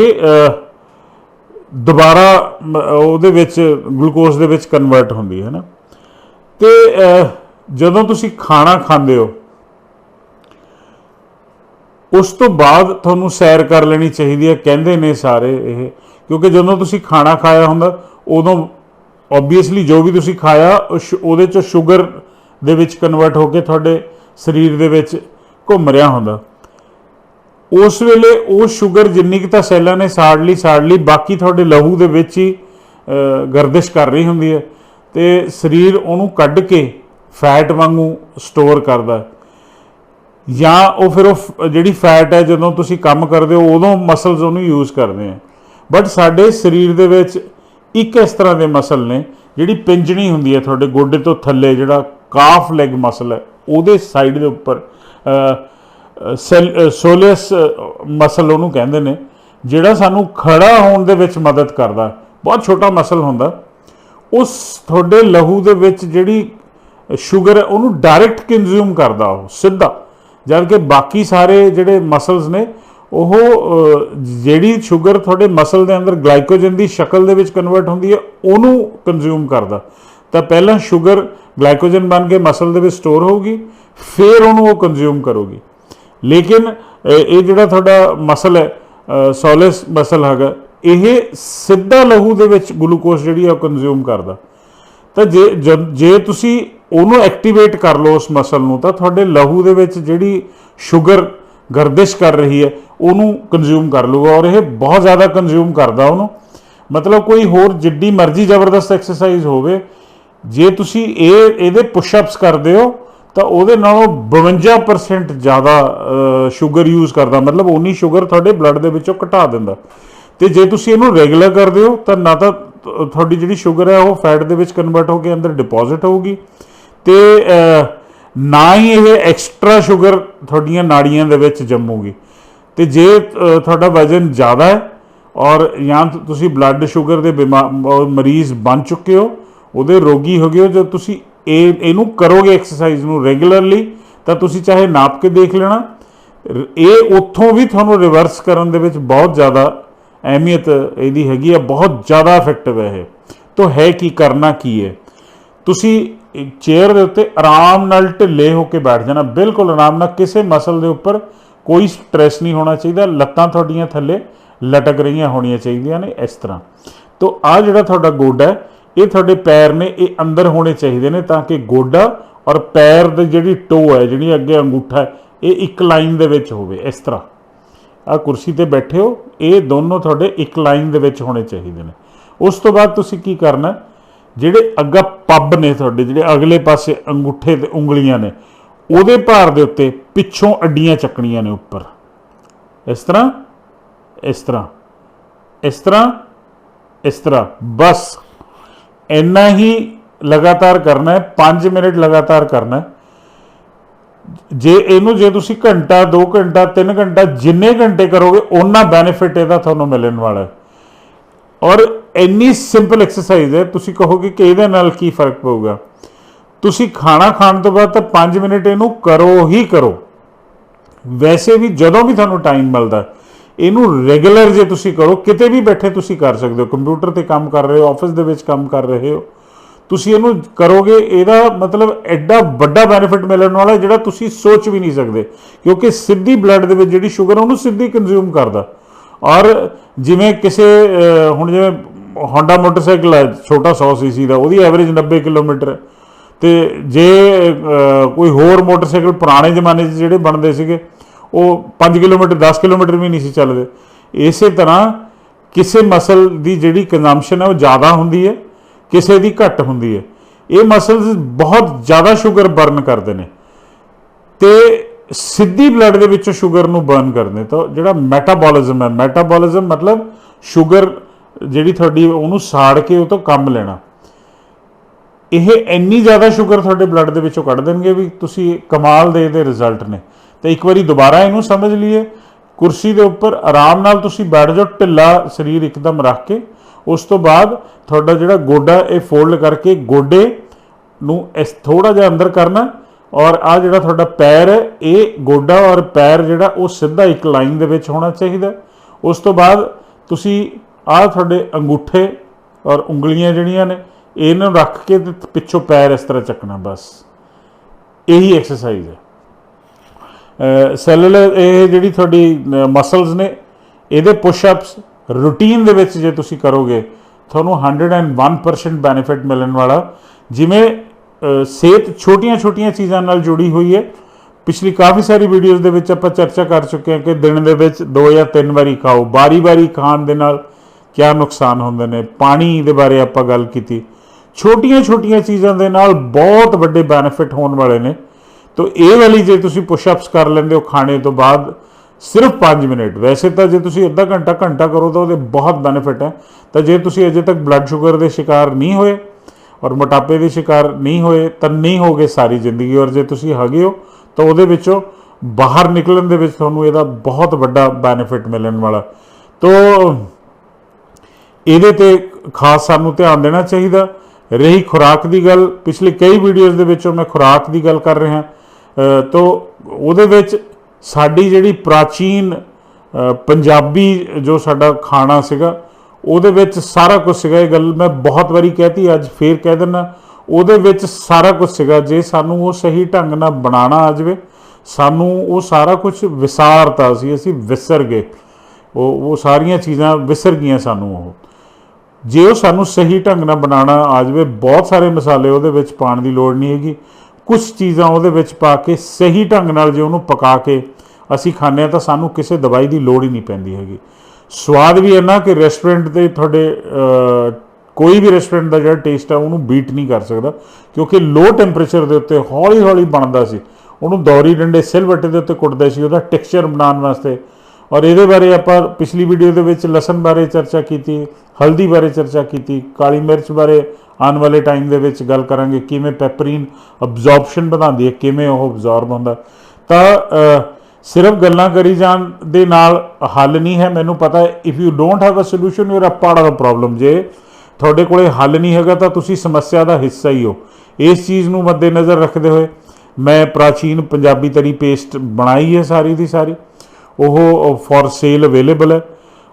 ਦੁਬਾਰਾ ਉਹਦੇ ਵਿੱਚ ਗਲੂਕੋਜ਼ ਦੇ ਵਿੱਚ ਕਨਵਰਟ ਹੁੰਦੀ ਹੈ ਨਾ। ਤੇ ਜਦੋਂ ਤੁਸੀਂ ਖਾਣਾ ਖਾਂਦੇ ਹੋ, ਉਸ ਤੋਂ ਬਾਅਦ ਤੁਹਾਨੂੰ ਸੈਰ ਕਰ ਲੈਣੀ ਚਾਹੀਦੀ ਹੈ, ਕਹਿੰਦੇ ਨੇ ਸਾਰੇ ਇਹ। ਕਿਉਂਕਿ ਜਦੋਂ ਤੁਸੀਂ ਖਾਣਾ ਖਾਇਆ ਹੁੰਦਾ, ਉਦੋਂ ਆਬਵੀਅਸਲੀ ਜੋ ਵੀ ਤੁਸੀਂ ਖਾਇਆ, ਉਹ ਸ਼ੂ- ਉਹਦੇ ਚੋਂ ਸ਼ੂਗਰ ਦੇ ਵਿੱਚ ਕਨਵਰਟ ਹੋ ਕੇ ਤੁਹਾਡੇ ਸਰੀਰ ਦੇ ਵਿੱਚ ਘੁੰਮ ਰਿਹਾ ਹੁੰਦਾ। ਉਸ ਵੇਲੇ ਉਹ ਸ਼ੂਗਰ ਜਿੰਨੀ ਕੁ ਤਾਂ ਸੈੱਲਾਂ ਨੇ ਸਾੜ ਲਈ ਸਾੜ ਲਈ, ਬਾਕੀ ਤੁਹਾਡੇ ਲਹੂ ਦੇ ਵਿੱਚ ਹੀ ਗਰਦਿਸ਼ ਕਰ ਰਹੀ ਹੁੰਦੀ ਹੈ। ਤੇ ਸਰੀਰ ਉਹਨੂੰ ਕੱਢ ਕੇ ਫੈਟ ਵਾਂਗੂ ਸਟੋਰ ਕਰਦਾ ਜਾਂ ਉਹ ਫਿਰ ਉਹ ਫ- ਜਿਹੜੀ ਫੈਟ ਹੈ ਜਦੋਂ ਤੁਸੀਂ ਕੰਮ ਕਰਦੇ ਹੋ, ਉਦੋਂ ਮਸਲਸ ਉਹਨੂੰ ਯੂਜ਼ ਕਰਦੇ ਆ ਬਟ ਸਾਡੇ ਸਰੀਰ ਦੇ ਵਿੱਚ ਇੱਕ ਇਸ ਤਰ੍ਹਾਂ ਦੇ ਮਸਲ ਨੇ, ਜਿਹੜੀ ਪਿੰਜਣੀ ਹੁੰਦੀ ਹੈ ਤੁਹਾਡੇ ਗੋਡੇ ਤੋਂ ਥੱਲੇ, ਜਿਹੜਾ ਕਾਫ ਲੈਗ ਮਸਲ ਹੈ, ਉਹਦੇ ਸਾਈਡ ਦੇ ਉੱਪਰ ਸੈਲ ਸੋਲੀਅਸ ਮਸਲ ਉਹਨੂੰ ਕਹਿੰਦੇ ਨੇ, ਜਿਹੜਾ ਸਾਨੂੰ ਖੜਾ ਹੋਣ ਦੇ ਵਿੱਚ ਮਦਦ ਕਰਦਾ ਬਹੁਤ ਛੋਟਾ ਮਸਲ ਹੁੰਦਾ। ਉਸ ਤੁਹਾਡੇ ਲਹੂ ਦੇ ਵਿੱਚ ਜਿਹੜੀ ਸ਼ੂਗਰ ਹੈ, ਉਹਨੂੰ ਡਾਇਰੈਕਟ ਕੰਜ਼ਿਊਮ ਕਰਦਾ ਉਹ, ਸਿੱਧਾ। ਜਦ ਕਿ ਬਾਕੀ ਸਾਰੇ ਜਿਹੜੇ ਮਸਲਸ ਨੇ ਉਹ ਜਿਹੜੀ ਸ਼ੂਗਰ ਤੁਹਾਡੇ ਮਸਲ ਦੇ ਅੰਦਰ ਗਲਾਈਕੋਜਨ ਦੀ ਸ਼ਕਲ ਦੇ ਵਿੱਚ ਕਨਵਰਟ ਹੁੰਦੀ ਹੈ, ਉਹਨੂੰ ਕੰਜ਼ਿਊਮ ਕਰਦਾ। ਤਾਂ ਪਹਿਲਾਂ ਸ਼ੂਗਰ ਗਲਾਈਕੋਜਨ ਬਣ ਕੇ ਮਸਲ ਦੇ ਵਿੱਚ ਸਟੋਰ ਹੋਊਗੀ, ਫਿਰ ਉਹਨੂੰ ਉਹ ਕੰਜ਼ਿਊਮ ਕਰੂਗੀ। ਲੇਕਿਨ ਇਹ ਜਿਹੜਾ ਤੁਹਾਡਾ ਮਸਲ ਹੈ ਸੋਲਿਸ ਮਸਲ ਹੈਗਾ, ਇਹ ਸਿੱਧਾ ਲਹੂ ਦੇ ਵਿੱਚ ਗਲੂਕੋਜ਼ ਜਿਹੜੀ ਆ ਉਹ ਕੰਜ਼ਿਊਮ ਕਰਦਾ। ਤਾਂ ਜੇ, ਜਦ- ਜੇ ਤੁਸੀਂ ਉਹਨੂੰ ਐਕਟੀਵੇਟ ਕਰ ਲਓ ਉਸ ਮਸਲ ਨੂੰ, ਤਾਂ ਤੁਹਾਡੇ ਲਹੂ ਦੇ ਵਿੱਚ ਜਿਹੜੀ ਸ਼ੂਗਰ ਗਰਦਿਸ਼ ਕਰ ਰਹੀ ਹੈ, ਉਹਨੂੰ ਕੰਜ਼ਿਊਮ ਕਰ ਲੂਗਾ ਔਰ ਇਹ ਬਹੁਤ ਜ਼ਿਆਦਾ ਕੰਜ਼ਿਊਮ ਕਰਦਾ ਉਹਨੂੰ। ਮਤਲਬ ਕੋਈ ਹੋਰ ਜਿੱਡੀ ਮਰਜ਼ੀ ਜ਼ਬਰਦਸਤ ਐਕਸਰਸਾਈਜ਼ ਹੋਵੇ, ਜੇ ਤੁਸੀਂ ਇਹ, ਇਹਦੇ ਪੁਸ਼-ਅਪਸ ਕਰਦੇ ਹੋ, ਤਾਂ ਉਹਦੇ ਨਾਲੋਂ 52% ਜ਼ਿਆਦਾ ਸ਼ੂਗਰ ਯੂਜ਼ ਕਰਦਾ। ਮਤਲਬ ਉਨੀ ਸ਼ੂਗਰ ਤੁਹਾਡੇ ਬਲੱਡ ਦੇ ਵਿੱਚੋਂ ਘਟਾ ਦਿੰਦਾ। ਤੇ ਜੇ ਤੁਸੀਂ ਇਹਨੂੰ ਰੈਗੂਲਰ ਕਰਦੇ ਹੋ, ਤਾਂ ਨਾ ਤਾਂ ਤੁਹਾਡੀ ਜਿਹੜੀ ਸ਼ੂਗਰ ਹੈ, ਉਹ ਫੈਟ ਦੇ ਵਿੱਚ ਕਨਵਰਟ ਹੋ ਕੇ ਅੰਦਰ ਡਿਪੋਜ਼ਿਟ ਹੋਊਗੀ। ਤੇ ਨਾ ਹੀ ਇਹ ਐਕਸਟਰਾ ਸ਼ੂਗਰ ਤੁਹਾਡੀਆਂ ਨਾੜੀਆਂ ਦੇ ਵਿੱਚ ਜੰਮੂਗੀ। ਤੇ ਜੇ ਤੁਹਾਡਾ ਵਜ਼ਨ ਜ਼ਿਆਦਾ ਹੈ ਔਰ ਜਾਂ ਤੁਸੀਂ ਬਲੱਡ ਸ਼ੂਗਰ ਦੇ ਬਿਮਾ- ਮਰੀਜ਼ ਬਣ ਚੁੱਕੇ ਹੋ, ਉਹਦੇ ਰੋਗੀ ਹੋ ਗਏ ਹੋ ਜੇ ਤੁਸੀਂ ਇਹ, ਇਹਨੂੰ ਕਰੋਗੇ ਐਕਸਰਸਾਈਜ਼ ਨੂੰ ਰੈਗੂਲਰਲੀ ਤਾਂ ਤੁਸੀਂ ਚਾਹੇ ਨਾਪ ਕੇ ਦੇਖ ਲੈਣਾ। ਇਹ ਉੱਥੋਂ ਵੀ ਤੁਹਾਨੂੰ ਰਿਵਰਸ ਕਰਨ ਦੇ ਵਿੱਚ ਬਹੁਤ ਜ਼ਿਆਦਾ ਅਹਿਮੀਅਤ ਇਹਦੀ ਹੈਗੀ ਆ, ਬਹੁਤ ਜ਼ਿਆਦਾ ਇਫੈਕਟਿਵ ਹੈ ਇਹ। ਤੋਂ ਹੈ ਕੀ, ਕਰਨਾ ਕੀ ਹੈ? ਤੁਸੀਂ ਚੇਅਰ ਦੇ ਉੱਤੇ ਆਰਾਮ ਨਾਲ ਢਿੱਲੇ ਹੋ ਕੇ ਬੈਠ ਜਾਣਾ, ਬਿਲਕੁਲ ਆਰਾਮ ਨਾਲ ਕਿਸੇ ਮਸਲ ਦੇ ਉੱਪਰ ਕੋਈ ਸਟ੍ਰੈਸ ਨਹੀਂ ਹੋਣਾ ਚਾਹੀਦਾ, ਲੱਤਾਂ ਤੁਹਾਡੀਆਂ ਥੱਲੇ ਲਟਕ ਰਹੀਆਂ ਹੋਣੀਆਂ ਚਾਹੀਦੀਆਂ ਨੇ ਇਸ ਤਰ੍ਹਾਂ। ਤੋਂ ਆ ਜਿਹੜਾ ਤੁਹਾਡਾ ਗੋਡਾ ਹੈ, ਇਹ ਤੁਹਾਡੇ ਪੈਰ ਨੇ, ਇਹ ਅੰਦਰ ਹੋਣੇ ਚਾਹੀਦੇ ਨੇ ਤਾਂ ਕਿ ਗੋਡਾ ਔਰ ਪੈਰ ਦੀ ਜਿਹੜੀ ਟੋ ਹੈ, ਜਿਹੜੀ ਅੱਗੇ ਅੰਗੂਠਾ ਇਹ ਇੱਕ ਲਾਈਨ ਦੇ ਵਿੱਚ ਹੋਵੇ ਇਸ ਤਰ੍ਹਾਂ। ਆ ਕੁਰਸੀ ਤੇ ਬੈਠੇ ਹੋ, ਇਹ ਦੋਨੋਂ ਤੁਹਾਡੇ ਇੱਕ ਲਾਈਨ ਦੇ ਵਿੱਚ ਹੋਣੇ ਚਾਹੀਦੇ ਨੇ। ਉਸ ਤੋਂ ਬਾਅਦ ਤੁਸੀਂ ਕੀ ਕਰਨਾ ਜਿਹੜੇ ਅੱਗਾ ਪੱਬ ਨੇ ਤੁਹਾਡੇ, ਜਿਹੜੇ ਅਗਲੇ ਪਾਸੇ ਅੰਗੂਠੇ ਤੇ ਉਂਗਲੀਆਂ ਨੇ, ਉਹਦੇ ਭਾਰ ਦੇ ਉੱਤੇ ਪਿੱਛੋਂ ਅੱਡੀਆਂ ਚੱਕਣੀਆਂ ਨੇ ਉੱਪਰ। ਇਸ ਤਰ੍ਹਾਂ ਇਸ ਤਰ੍ਹਾਂ ਇਸ ਤਰ੍ਹਾਂ ਇਸ ਤਰ੍ਹਾਂ, ਬਸ। ਇੰਨਾ ਹੀ ਲਗਾਤਾਰ ਕਰਨਾ ਹੈ 5 ਮਿੰਟ ਲਗਾਤਾਰ ਕਰਨਾ ਜੇ ਇਹਨੂੰ, ਜੇ ਤੁਸੀਂ ਘੰਟਾ 2 ਘੰਟਾ 3 ਘੰਟਾ, ਜਿੰਨੇ ਘੰਟੇ ਕਰੋਗੇ, ਓਨਾ ਬੈਨੀਫਿਟ ਇਹਦਾ ਤੁਹਾਨੂੰ ਮਿਲਣ ਵਾਲਾ ਹੈ। ਔਰ ਇੰਨੀ ਸਿੰਪਲ ਐਕਸਰਸਾਈਜ਼ ਹੈ, ਤੁਸੀਂ ਕਹੋਗੇ ਕਿ ਇਹਦੇ ਨਾਲ ਕੀ ਫ਼ਰਕ ਪਊਗਾ? ਤੁਸੀਂ ਖਾਣਾ ਖਾਣ ਤੋਂ ਬਾਅਦ ਤਾਂ 5 ਮਿੰਟ ਇਹਨੂੰ ਕਰੋ ਹੀ ਕਰੋ। ਵੈਸੇ ਵੀ ਜਦੋਂ ਵੀ ਤੁਹਾਨੂੰ ਟਾਈਮ ਮਿਲਦਾ, ਇਹਨੂੰ ਰੈਗੂਲਰ ਜੇ ਤੁਸੀਂ ਕਰੋ, ਕਿਤੇ ਵੀ ਬੈਠੇ ਤੁਸੀਂ ਕਰ ਸਕਦੇ ਹੋ। ਕੰਪਿਊਟਰ ਤੇ ਕੰਮ ਕਰ ਰਹੇ ਹੋ ਆਫਿਸ ਦੇ ਵਿੱਚ ਕੰਮ ਕਰ ਰਹੇ ਹੋ। ਤੁਸੀਂ ਇਹਨੂੰ ਕਰੋਗੇ, ਇਹਦਾ ਮਤਲਬ ਐਡਾ ਵੱਡਾ ਬੈਨੀਫਿਟ ਮਿਲਣ ਵਾਲਾ ਜਿਹੜਾ ਤੁਸੀਂ ਸੋਚ ਵੀ ਨਹੀਂ ਸਕਦੇ। ਕਿਉਂਕਿ ਸਿੱਧੀ ਬਲੱਡ ਦੇ ਵਿੱਚ ਜਿਹੜੀ ਸ਼ੂਗਰ ਉਹਨੂੰ ਸਿੱਧੀ ਕੰਜ਼ਿਊਮ ਕਰਦਾ। ਔਰ ਜਿਵੇਂ ਕਿਸੇ ਹੁਣ ਜਿਵੇਂ ਹੋਂਡਾ ਮੋਟਰਸਾਈਕਲ ਹੈ, ਛੋਟਾ 100 ਸੀਸੀ ਦਾ, ਉਹਦੀ ਐਵਰੇਜ 90 ਕਿਲੋਮੀਟਰ ਹੈ। ਤੇ ਜੇ ਕੋਈ ਹੋਰ ਮੋਟਰਸਾਈਕਲ ਪੁਰਾਣੇ ਜ਼ਮਾਨੇ 'ਚ ਜਿਹੜੇ ਬਣਦੇ ਸੀਗੇ, ਉਹ 5 ਕਿਲੋਮੀਟਰ 10 ਕਿਲੋਮੀਟਰ ਵੀ ਨਹੀਂ ਸੀ ਚੱਲਦੇ। ਇਸੇ ਤਰ੍ਹਾਂ ਕਿਸੇ ਮਸਲ ਦੀ ਜਿਹੜੀ ਕੰਜ਼ੰਪਸ਼ਨ ਹੈ, ਉਹ ਜ਼ਿਆਦਾ ਹੁੰਦੀ ਹੈ, ਕਿਸੇ ਦੀ ਘੱਟ ਹੁੰਦੀ ਹੈ। ਇਹ ਮਸਲਸ ਬਹੁਤ ਜ਼ਿਆਦਾ ਸ਼ੂਗਰ ਬਰਨ ਕਰਦੇ ਨੇ। ਤੇ ਸਿੱਧੀ ਬਲੱਡ ਦੇ ਵਿੱਚੋਂ ਸ਼ੂਗਰ ਨੂੰ ਬਰਨ ਕਰਦੇ ਤਾਂ ਜਿਹੜਾ ਮੈਟਾਬੋਲਿਜ਼ਮ ਹੈ ਮੈਟਾਬੋਲਿਜ਼ਮ ਮਤਲਬ ਸ਼ੂਗਰ ਜਿਹੜੀ ਤੁਹਾਡੀ, ਉਹਨੂੰ ਸਾੜ ਕੇ ਉਹ ਤੋਂ ਕੰਮ ਲੈਣਾ। ਇਹ ਇੰਨੀ ਜ਼ਿਆਦਾ ਸ਼ੂਗਰ ਤੁਹਾਡੇ ਬਲੱਡ ਦੇ ਵਿੱਚੋਂ ਕੱਢ ਦੇਣਗੇ ਵੀ ਤੁਸੀਂ ਕਮਾਲ ਦੇ ਇਹਦੇ ਰਿਜ਼ਲਟ ਨੇ। ਤੇ ਇੱਕ ਵਾਰੀ ਦੁਬਾਰਾ ਇਹਨੂੰ ਸਮਝ ਲਈਏ। ਕੁਰਸੀ ਦੇ ਉੱਪਰ ਆਰਾਮ ਨਾਲ ਤੁਸੀਂ ਬੈਠ ਜਾਓ, ਢਿੱਲਾ ਸਰੀਰ ਇੱਕਦਮ ਰੱਖ ਕੇ। ਉਸ ਤੋਂ ਬਾਅਦ ਤੁਹਾਡਾ ਜਿਹੜਾ ਗੋਡਾ, ਇਹ ਫੋਲਡ ਕਰਕੇ ਗੋਡੇ ਨੂੰ ਇਸ ਥੋੜਾ ਜਿਹਾ ਅੰਦਰ ਕਰਨਾ। ਔਰ ਆ ਜਿਹੜਾ ਤੁਹਾਡਾ ਪੈਰ ਹੈ, ਇਹ ਗੋਡਾ ਔਰ ਪੈਰ ਜਿਹੜਾ, ਉਹ ਸਿੱਧਾ ਇੱਕ ਲਾਈਨ ਦੇ ਵਿੱਚ ਹੋਣਾ ਚਾਹੀਦਾ। ਉਸ ਤੋਂ ਬਾਅਦ ਤੁਸੀਂ ਆਹ ਤੁਹਾਡੇ ਅੰਗੂਠੇ ਔਰ ਉਂਗਲੀਆਂ ਜਿਹੜੀਆਂ ਨੇ, ਇਹਨੂੰ ਰੱਖ ਕੇ ਤੇ ਪਿੱਛੋਂ ਪੈਰ ਇਸ ਤਰ੍ਹਾਂ ਚੱਕਣਾ ਬਸ। ਇਹੀ ਐਕਸਰਸਾਈਜ਼ ਹੈ। ਸੈਲੂਲਰ ਇਹ ਜਿਹੜੀ ਤੁਹਾਡੀ ਮਸਲਸ ਨੇ, ਇਹਦੇ ਪੁਸ਼-ਅਪਸ ਰੂਟੀਨ ਦੇ ਵਿੱਚ ਜੇ ਤੁਸੀਂ ਕਰੋਗੇ, ਤੁਹਾਨੂੰ 101% ਬੈਨੀਫਿਟ ਮਿਲਣ ਵਾਲਾ। ਜਿਵੇਂ ਸਿਹਤ ਛੋਟੀਆਂ-ਛੋਟੀਆਂ ਚੀਜ਼ਾਂ ਨਾਲ ਜੁੜੀ ਹੋਈ ਹੈ। ਪਿਛਲੀ ਕਾਫੀ ਸਾਰੀ ਵੀਡੀਓਜ਼ ਦੇ ਵਿੱਚ ਆਪਾਂ ਚਰਚਾ ਕਰ ਚੁੱਕੇ ਹਾਂ ਕਿ ਦਿਨ ਦੇ ਵਿੱਚ ਦੋ ਜਾਂ ਤਿੰਨ ਵਾਰੀ ਖਾਓ ਬਾਰੀ-ਬਾਰੀ ਖਾਣ ਦੇ ਨਾਲ ਕਿਆ ਨੁਕਸਾਨ ਹੁੰਦੇ ਨੇ? ਪਾਣੀ ਦੇ ਬਾਰੇ ਆਪਾਂ ਗੱਲ ਕੀਤੀ। ਛੋਟੀਆਂ-ਛੋਟੀਆਂ ਚੀਜ਼ਾਂ ਦੇ ਨਾਲ ਬਹੁਤ ਵੱਡੇ ਬੈਨੀਫਿਟ ਹੋਣ ਵਾਲੇ ਨੇ। ਤੋ ਇਹ ਵਾਲੀ ਜੇ ਤੁਸੀਂ ਪੁਸ਼-ਅਪਸ ਕਰ ਲੈਂਦੇ ਹੋ ਖਾਣੇ ਤੋਂ ਬਾਅਦ, ਸਿਰਫ 5 ਮਿੰਟ। ਵੈਸੇ ਤਾਂ ਜੇ ਤੁਸੀਂ ਅੱਧਾ ਘੰਟਾ ਘੰਟਾ ਕਰੋ ਤਾਂ ਉਹਦੇ ਬਹੁਤ ਬੈਨੀਫਿਟ ਹੈ। ਤਾਂ ਜੇ ਤੁਸੀਂ ਅਜੇ ਤੱਕ ਬਲੱਡ ਸ਼ੂਗਰ ਦੇ ਸ਼ਿਕਾਰ ਨਹੀਂ ਹੋਏ ਔਰ ਮੋਟਾਪੇ ਦੇ ਸ਼ਿਕਾਰ ਨਹੀਂ ਹੋਏ, ਤਾਂ ਨਹੀਂ ਹੋਗੇ ਸਾਰੀ ਜ਼ਿੰਦਗੀ। ਔਰ ਜੇ ਤੁਸੀਂ ਹੈਗੇ ਹੋ, ਤਾਂ ਉਹਦੇ ਵਿੱਚੋਂ ਬਾਹਰ ਨਿਕਲਣ ਦੇ ਵਿੱਚ ਤੁਹਾਨੂੰ ਇਹਦਾ ਬਹੁਤ ਵੱਡਾ ਬੈਨੀਫਿਟ ਮਿਲਣ ਵਾਲਾ। ਤੋ ਇਹਦੇ ਤੇ ਖਾਸ ਸਾਨੂੰ ਧਿਆਨ ਦੇਣਾ ਚਾਹੀਦਾ। ਰਹੀ ਖੁਰਾਕ ਦੀ ਗੱਲ ਪਿਛਲੇ ਕਈ ਵੀਡੀਓਜ਼ ਦੇ ਵਿੱਚੋਂ ਮੈਂ ਖੁਰਾਕ ਦੀ ਗੱਲ ਕਰ ਰਿਹਾ। ਅ, ਤੋ ਉਹਦੇ ਵਿੱਚ ਸਾਡੀ ਜਿਹੜੀ ਪ੍ਰਾਚੀਨ ਪੰਜਾਬੀ ਜੋ ਸਾਡਾ ਖਾਣਾ ਸੀਗਾ ਉਹਦੇ ਵਿੱਚ ਸਾਰਾ ਕੁਝ ਸੀਗਾ। ਇਹ ਗੱਲ ਮੈਂ ਬਹੁਤ ਵਾਰੀ ਕਹਿਤੀ ਅੱਜ ਫੇਰ ਕਹਿ ਦਿੰਦਾ ਉਹਦੇ ਵਿੱਚ ਸਾਰਾ ਕੁਝ ਸੀਗਾ। ਜੇ ਸਾਨੂੰ ਉਹ ਸਹੀ ਢੰਗ ਨਾਲ ਬਣਾਉਣਾ ਆ ਜਾਵੇ ਸਾਨੂੰ ਉਹ ਸਾਰਾ ਕੁਝ ਵਿਸਾਰਤਾ ਸੀ। ਅਸੀਂ ਵਿਸਰ ਗਏ। ਉਹ ਉਹ ਸਾਰੀਆਂ ਚੀਜ਼ਾਂ ਵਿਸਰ ਗਈਆਂ ਸਾਨੂੰ ਉਹ। ਜੇ ਉਹ ਸਾਨੂੰ ਸਹੀ ਢੰਗ ਨਾਲ ਬਣਾਉਣਾ ਆ ਜਾਵੇ, ਬਹੁਤ ਸਾਰੇ ਮਸਾਲੇ ਉਹਦੇ ਵਿੱਚ ਪਾਉਣ ਦੀ ਲੋੜ ਨਹੀਂ ਹੈਗੀ। ਕੁਝ ਚੀਜ਼ਾਂ ਉਹਦੇ ਵਿੱਚ ਪਾ ਕੇ ਸਹੀ ਢੰਗ ਨਾਲ ਜੇ ਉਹਨੂੰ ਪਕਾ ਕੇ ਅਸੀਂ ਖਾਂਦੇ ਹਾਂ ਤਾਂ ਸਾਨੂੰ ਕਿਸੇ ਦਵਾਈ ਦੀ ਲੋੜ ਹੀ ਨਹੀਂ ਪੈਂਦੀ ਹੈਗੀ। ਸਵਾਦ ਵੀ ਇੰਨਾ ਕਿ ਰੈਸਟੋਰੈਂਟ ਦੇ ਤੁਹਾਡੇ ਕੋਈ ਵੀ ਰੈਸਟੋਰੈਂਟ ਦਾ ਜਿਹੜਾ ਟੇਸਟ ਆ, ਉਹਨੂੰ ਬੀਟ ਨਹੀਂ ਕਰ ਸਕਦਾ। ਕਿਉਂਕਿ ਲੋ ਟੈਂਪਰੇਚਰ ਦੇ ਉੱਤੇ ਹੌਲੀ ਹੌਲੀ ਬਣਦਾ ਸੀ। ਉਹਨੂੰ ਦੌਰੀ ਡੰਡੇ ਸਿਲਵੱਟੇ ਦੇ ਉੱਤੇ ਕੁੱਟਦੇ ਸੀ, ਉਹਦਾ ਟੈਕਸਚਰ ਬਣਾਉਣ ਵਾਸਤੇ। ਔਰ ਇਹਦੇ ਬਾਰੇ ਆਪਾਂ ਪਿਛਲੀ ਵੀਡੀਓ ਦੇ ਵਿੱਚ ਲਸਣ ਬਾਰੇ ਚਰਚਾ ਕੀਤੀ। ਹਲਦੀ ਬਾਰੇ ਚਰਚਾ ਕੀਤੀ, ਕਾਲੀ ਮਿਰਚ ਬਾਰੇ ਆਉਣ ਵਾਲੇ ਟਾਈਮ ਦੇ ਵਿੱਚ ਗੱਲ ਕਰਾਂਗੇ, ਕਿਵੇਂ ਪੈਪਰੀਨ ਅਬਜ਼ੌਰਪਸ਼ਨ ਵਧਾਉਂਦੀ ਹੈ, ਕਿਵੇਂ ਉਹ ਅਬਜ਼ੌਰਬ ਹੁੰਦਾ ਤਾਂ ਸਿਰਫ ਗੱਲਾਂ ਕਰੀ ਜਾਣ ਦੇ ਨਾਲ ਹੱਲ ਨਹੀਂ ਹੈ, ਮੈਨੂੰ ਪਤਾ ਹੈ if you don't have a solution you are a part of the problem ਜੇ ਤੁਹਾਡੇ ਕੋਲੇ ਹੱਲ ਨਹੀਂ ਹੈਗਾ, ਤਾਂ ਤੁਸੀਂ ਸਮੱਸਿਆ ਦਾ ਹਿੱਸਾ ਹੀ ਹੋ। ਇਸ ਚੀਜ਼ ਨੂੰ ਮੱਦੇਨਜ਼ਰ ਰੱਖਦੇ ਹੋਏ ਮੈਂ ਪ੍ਰਾਚੀਨ ਪੰਜਾਬੀ ਤਰੀ ਪੇਸਟ ਬਣਾਈ ਹੈ ਸਾਰੀ ਦੀ ਸਾਰੀ। ਉਹ ਫॉर ਸੇਲ ਅਵੇਲੇਬਲ ਹੈ।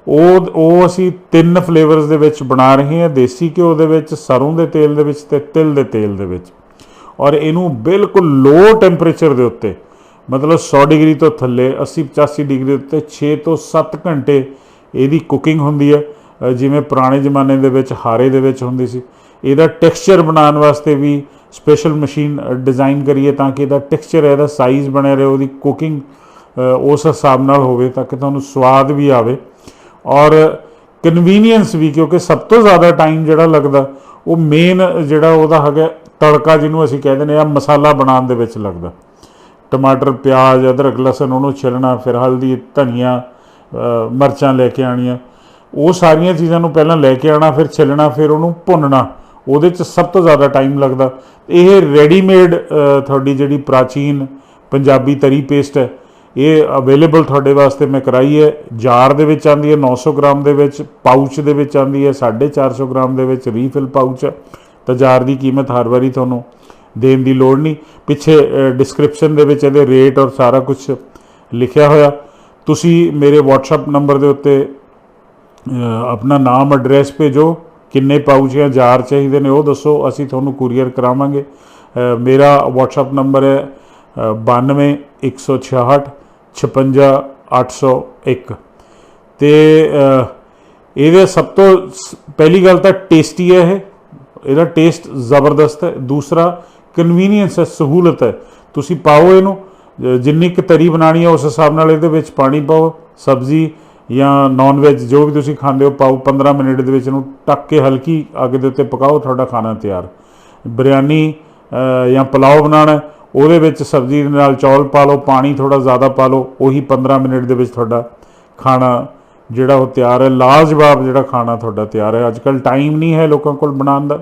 ਉਹ ਉਹ ਅਸੀਂ ਤਿੰਨ ਫਲੇਵਰਸ ਦੇ ਵਿੱਚ ਬਣਾ ਰਹੇ ਹਾਂ, ਦੇਸੀ ਘਿਓ ਦੇ ਵਿੱਚ, ਸਰੋਂ ਦੇ ਤੇਲ ਦੇ ਵਿੱਚ ਤੇ ਤਿਲ ਦੇ ਤੇਲ ਦੇ ਵਿੱਚ। ਔਰ ਇਹਨੂੰ ਬਿਲਕੁਲ ਲੋ ਟੈਂਪਰੇਚਰ ਦੇ ਉੱਤੇ, ਮਤਲਬ 100 ਡਿਗਰੀ ਤੋਂ ਥੱਲੇ 80 85 ਡਿਗਰੀ ਦੇ ਉੱਤੇ 6 ਤੋਂ 7 ਘੰਟੇ ਇਹਦੀ ਕੁਕਿੰਗ ਹੁੰਦੀ ਹੈ। ਜਿਵੇਂ ਪੁਰਾਣੇ ਜ਼ਮਾਨੇ ਦੇ ਵਿੱਚ ਹਾਰੇ ਦੇ ਵਿੱਚ ਹੁੰਦੀ ਸੀ। ਇਹਦਾ ਟੈਕਸਚਰ ਬਣਾਉਣ ਵਾਸਤੇ ਵੀ ਸਪੈਸ਼ਲ ਮਸ਼ੀਨ ਡਿਜ਼ਾਈਨ ਕਰੀਏ ਤਾਂ ਕਿ ਇਹਦਾ ਟੈਕਸਚਰ ਇਹਦਾ ਸਾਈਜ਼ ਬਣਿਆ ਰਹੇ, ਉਹਦੀ ਕੁਕਿੰਗ ਉਸ ਹਿਸਾਬ ਨਾਲ ਹੋਵੇ ਤਾਂ ਕਿ ਤੁਹਾਨੂੰ ਸਵਾਦ ਵੀ ਆਵੇ। ਔਰ ਕਨਵੀਨੀਅੰਸ ਵੀ ਕਿਉਂਕਿ ਸਭ ਤੋਂ ਜ਼ਿਆਦਾ ਟਾਈਮ ਜਿਹੜਾ ਲੱਗਦਾ ਉਹ ਮੇਨ ਜਿਹੜਾ ਉਹਦਾ ਹੈਗਾ ਤੜਕਾ ਜਿਹਨੂੰ ਅਸੀਂ ਕਹਿੰਦੇ ਨੇ ਆ ਮਸਾਲਾ ਬਣਾਉਣ ਦੇ ਵਿੱਚ ਲੱਗਦਾ। ਟਮਾਟਰ ਪਿਆਜ਼ ਅਦਰਕ ਲਸਣ ਉਹਨੂੰ ਛਿਲਣਾ ਫਿਰ ਹਲਦੀ ਧਨੀਆ ਅ, ਮਿਰਚਾਂ ਲੈ ਕੇ ਆਣੀਆਂ ਉਹ ਸਾਰੀਆਂ ਚੀਜ਼ਾਂ ਨੂੰ ਪਹਿਲਾਂ ਲੈ ਕੇ ਆਣਾ ਫਿਰ ਛਿੱਲਣਾ ਫਿਰ ਉਹਨੂੰ ਭੁੰਨਣਾ। ਉਹਦੇ 'ਚ ਸਭ ਤੋਂ ਜ਼ਿਆਦਾ ਟਾਈਮ ਲੱਗਦਾ। ਇਹ ਰੈਡੀਮੇਡ ਤੁਹਾਡੀ ਜਿਹੜੀ ਪ੍ਰਾਚੀਨ ਪੰਜਾਬੀ ਤਰੀ ਪੇਸਟ ਹੈ ਇਹ ਅਵੇਲੇਬਲ ਤੁਹਾਡੇ ਵਾਸਤੇ ਮੈਂ ਕਰਾਈ ਹੈ। ਜਾਰ ਦੇ ਵਿੱਚ ਆਂਦੀ ਹੈ 900 ਗ੍ਰਾਮ ਦੇ ਵਿੱਚ ਪਾਊਚ ਦੇ ਵਿੱਚ ਆਂਦੀ ਹੈ 450 ਗ੍ਰਾਮ ਦੇ ਵਿੱਚ ਰੀਫਿਲ ਪਾਊਚ ਹੈ। ਤਾਂ ਜਾਰ ਦੀ ਕੀਮਤ ਹਰ ਵਾਰੀ ਤੁਹਾਨੂੰ ਦੇਣ ਦੀ ਲੋੜ ਨਹੀਂ। ਪਿੱਛੇ ਡਿਸਕ੍ਰਿਪਸ਼ਨ ਦੇ ਵਿੱਚ ਇਹਦੇ ਰੇਟ ਔਰ ਸਾਰਾ ਕੁਝ ਲਿਖਿਆ ਹੋਇਆ। ਤੁਸੀਂ ਮੇਰੇ WhatsApp ਨੰਬਰ ਦੇ ਉੱਤੇ ਆਪਣਾ ਨਾਮ ਐਡਰੈਸ ਭੇਜੋ। ਕਿੰਨੇ ਪਾਊਚ ਜਾਂ ਜਾਰ ਚਾਹੀਦੇ ਨੇ ਉਹ ਦੱਸੋ। ਅਸੀਂ ਤੁਹਾਨੂੰ ਕੁਰੀਅਰ ਕਰਾਵਾਂਗੇ। ਮੇਰਾ WhatsApp ਨੰਬਰ ਹੈ ਅ, 92 166 56 801 ਤੇ ਅ, ਇਹਦੇ ਸਭ ਤੋਂ ਸ- ਪਹਿਲੀ ਗੱਲ ਤਾਂ ਟੇਸਟੀ ਹੈ ਇਹ। ਇਹਦਾ ਟੇਸਟ ਜ਼ਬਰਦਸਤ ਹੈ। ਦੂਸਰਾ ਕਨਵੀਨੀਅੰਸ ਹੈ ਸਹੂਲਤ ਹੈ। ਤੁਸੀਂ ਪਾਓ ਇਹਨੂੰ। ਜਿੰਨੀ ਕੁ ਤਰੀ ਬਣਾਣੀ ਹੈ ਉਸ ਹਿਸਾਬ ਨਾਲ ਇਹਦੇ ਵਿੱਚ ਪਾਣੀ ਪਾਓ। ਸਬਜ਼ੀ ਜਾਂ ਨਾਨ ਵੈਜ ਜੋ ਵੀ ਤੁਸੀਂ ਖਾਂਦੇ ਹੋ ਪਾਓ। 15 ਮਿੰਟ ਦੇ ਵਿੱਚ ਇਹਨੂੰ ਟੱਕ ਕੇ ਹਲਕੀ ਅੱਗ ਦੇ ਉੱਤੇ ਪਕਾਓ। ਤੁਹਾਡਾ ਖਾਣਾ ਤਿਆਰ। ਬਿਰਿਆਨੀ ਜਾਂ ਪੁਲਾਓ ਬਣਾਉਣਾ ਉਹਦੇ ਵਿੱਚ ਸਬਜ਼ੀ ਦੇ ਨਾਲ ਚੌਲ ਪਾ ਲਓ, ਪਾਣੀ ਥੋੜਾ ਜ਼ਿਆਦਾ ਪਾ ਲਓ, ਉਹੀ 15 ਮਿੰਟ ਦੇ ਵਿੱਚ ਤੁਹਾਡਾ ਖਾਣਾ ਜਿਹੜਾ ਉਹ ਤਿਆਰ ਹੈ। ਲਾਜਵਾਬ ਜਿਹੜਾ ਖਾਣਾ ਤੁਹਾਡਾ ਤਿਆਰ ਹੈ। ਅੱਜ ਕੱਲ ਟਾਈਮ ਨਹੀਂ ਹੈ ਲੋਕਾਂ ਕੋਲ ਬਣਾਉਣ ਦਾ।